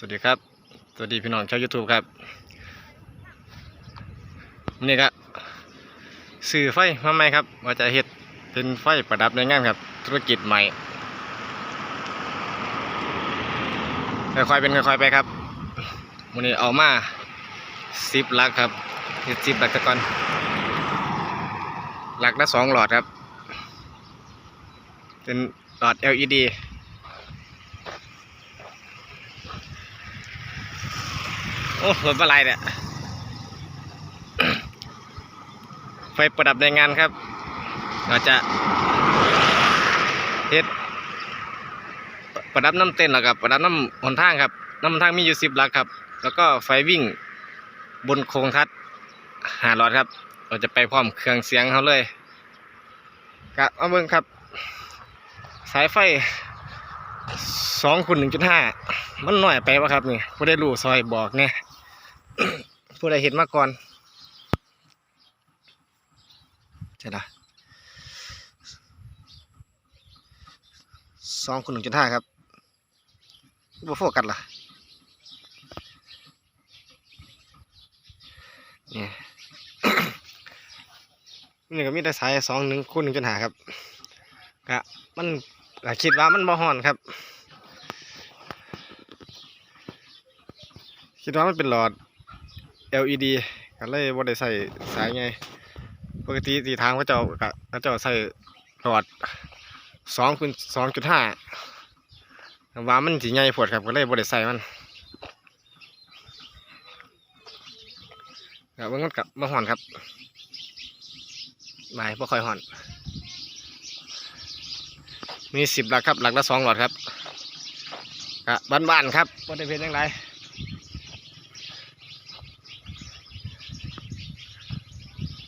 สวัสดีครับ สวัสดีพี่น้องชาว YouTube ครับวันนี่ก็สื่อไฟมาใหม่ครับว่าจะเฮ็ดเป็นไฟประดับในงานครับ ธุรกิจใหม่ค่อยๆเป็นค่อยๆไปครับวันนี้เอามาสิบลักครับเฮ็ดสิบลักตะกอนหลักละสองหลอดครับ เป็นหลอด LED โอ้รถอะไรเนี่ย ไฟประดับในงานครับเราจะเฮ็ดประดับน้ำเต้นแล้วกับประดับน้ำหนทางครับ น้ำหนทางมีอยู่สิบลักครับ แล้วก็ไฟวิ่งบนโครงทัดหาหลอดครับ เราจะไปพร้อมเครื่องเสียงเขาเลยกะเอาเบิ่งครับ สายไฟสองคูณหนึ่งจุดห้ามันหน่อยไปวะครับนี่ผู้ได้รู้ซอยบอกเนี่ย ผู้ใดเห็นมาก่อนใช่ละสองคูณหนึ่งจุดห้าครับบ่โฟกัสล่ะนี่นี่ก็มีแต่สายสองหนึ่งคูณหนึ่งจุดห้าครับกะมันคิดว่ามันบ่ฮ้อนครับ คิดว่ามันเป็นหลอด LED ก็เลยบ่ได้ใส่สายไงปกติสีทางพระเจ้าก็เจ้าใส่หลอดสองคูณสองจุดห้าว่ามันสีใหญ่ปวดครับก็เลยบ่ได้ใส่มันก็เบิ่งมันกับบ่ฮ้อนครับไม่บ่ค่อยฮ้อน มีสิบหลักครับหลักละสองหลอดครับบ้านๆครับบ่ได้เป็นยังไง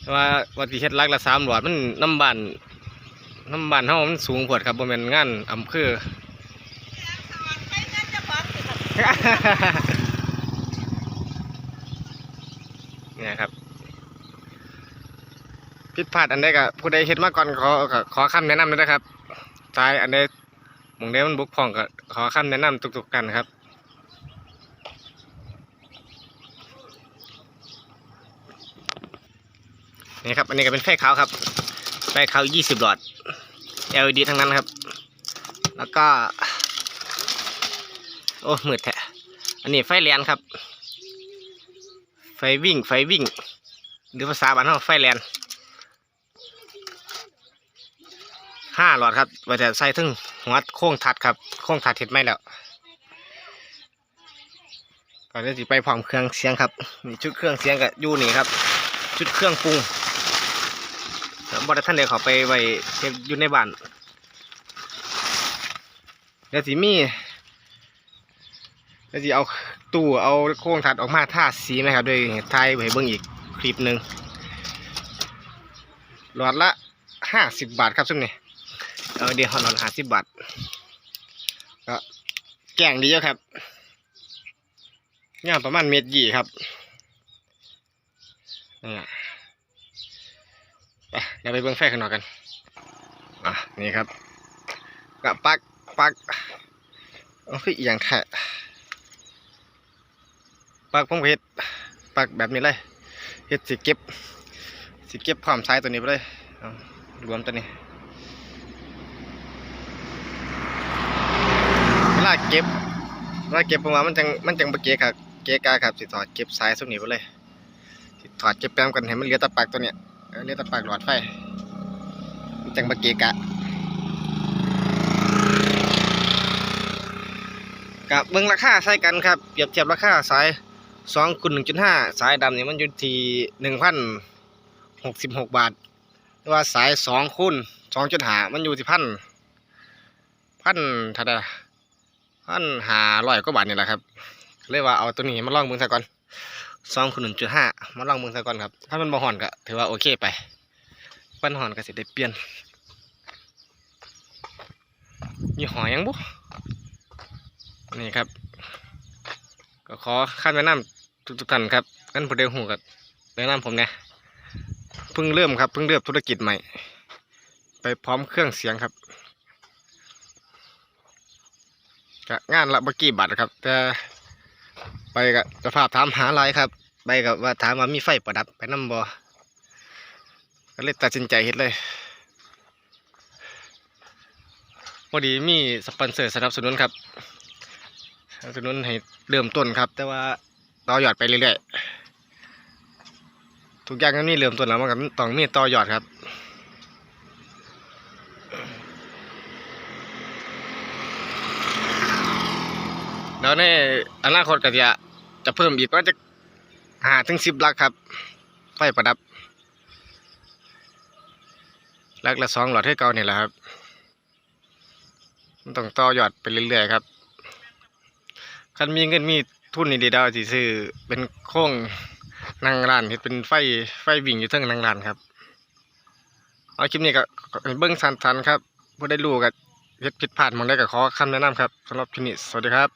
แต่ ว่าวัติเฮ็ดหลักละสามหลอดมันน้ำบานน้ำบานเฮามันสูงพวดครับบ่แม่นงานอำเภอเนี่ยครับผิดพลาดอันใดก็ผู้ใดเฮ็ดมาก่อนขอก็ขอคำแนะนำด้วยนะครับตายอันใดหมองใดมันบุกพร่องก็ขอคำแนะนำทุกๆกันครับ นี่ครับ อันนี้ก็เป็นไฟขาวครับ ไฟขาวยี่สิบหลอด LED ทั้งนั้นครับ แล้วก็ โอ้มืดแท้อันนี้ไฟแลนครับ ไฟวิ่ง ไฟวิ่ง หรือภาษาบ้านเราไฟแลนห้าหลอดครับว่าจะใส่ถึงหัวโค้งทัดครับ โค้งทัดเห็ดไม่แล้วก่อนจะไปพร้อมเครื่องเสียงครับนี่ชุดเครื่องเสียงกับยูนี่ครับ ชุดเครื่องปรุง บอดท่านเดียวเขาไปไว้เก็บอยู่ในบ้านเดี๋ยวสิมีเดี๋ยวสิเอาตู้เอาโครงถัดออกมาท่าสีไหมครับโดยทายให้เบิ่งอีกคลิปหนึ่งหลอดละห้าสิบบาทครับซึ่งนี่เออเดี๋ยวหลอดห้าสิบบาทก็แกงดีเยอะครับงานประมาณเมตรยี่ครับนี่ ไปเดี๋ยวไปเบิ้งไฟข้างนอกกันอะนี่ครับกับปักปักโอ้ยอหย่างแท้ปักพงเพชรปักแบบนี้เลยเฮ็ดสิเก็บสิเก็บความสายตัวนี้ไปเลยรวมตัวนี้เวลาเก็บเวลาเก็บประมาณมันจังมันจังบเกะครับเกะกาครับสิถอดเก็บสายสุกนี้ไปเลยสิถอดเก็บแปมกันให้มันเหลือแต่ปักตัวเนี้ย เออเรียกตะปากหลอดไฟจังบะเกกะกับเบิ้งราคาใส่กันครับเปรียบเทียบราคาสายสองคูณหนึ่งจุดห้าสายดำเนี่ยมันอยู่ที่หนึ่งพันหกสิบหกบาทแต่ว่าสายสองคูณสองจุดห้ามันอยู่ที่พันพันเท่าไหร่พันหาร้อยกว่าบาทนี่แหละครับเลยกว่าเอาตัวนี้มาลองเบิ่งซะก่อน สองคูณหนึ่งจุดห้ามาลองเมืองซะก่อนครับถ้ามันบ่ห่อนก็ถือว่าโอเคไปปั้นห่อนก็สิได้เปลี่ยนยี่ห้อหยังบุนี่ครับ ก็ขอคำแนะนำทุกท่านครับกันผู้ใดหูกับแนะนำผมเนี่ยเพิ่งเริ่มครับเพิ่งเริ่มธุรกิจใหม่ ไปพร้อมเครื่องเสียงครับกงานละบกี่บาทครับ แต่ ไปกับเจะภาพถามหาลายครับ ไปกับว่าถามว่ามีไฟประดับไปน้ำบ่ก็เลยตัดสินใจเฮ็ดเลยพอดีมีสปอนเซอร์สนับสนุนครับสนับสนุนให้เริ่มต้นครับ แต่ว่าต่อยอดไปเรื่อยๆทุกอย่างก็มีเริ่มต้นแล้วมันก็ต้องมีต่อยอดครับแล้วในอนาคตก็จะ จะเพิ่มอีกก็จะหาถึงสิบลักครับ ไฟประดับ ลักละสองหลอดให้เก่านี่ยแหละครับมันต้องต่อยอดไปเรื่อยๆครับคันมีเงินมีทุนนี่ดีดาวสิซื้อเป็นโค้งนั่งร้านเฮ็ดเป็นไฟไฟวิ่งอยู่เทิงนั่งร้านครับ เอาคลิปนี้ก็เบิ้งสันๆครับผู้ได้รู้กับเฮ็ดผิดพลาดมองได้ก็ขอคำแนะนำครับสำหรับคลิปนี้สวัสดีครับ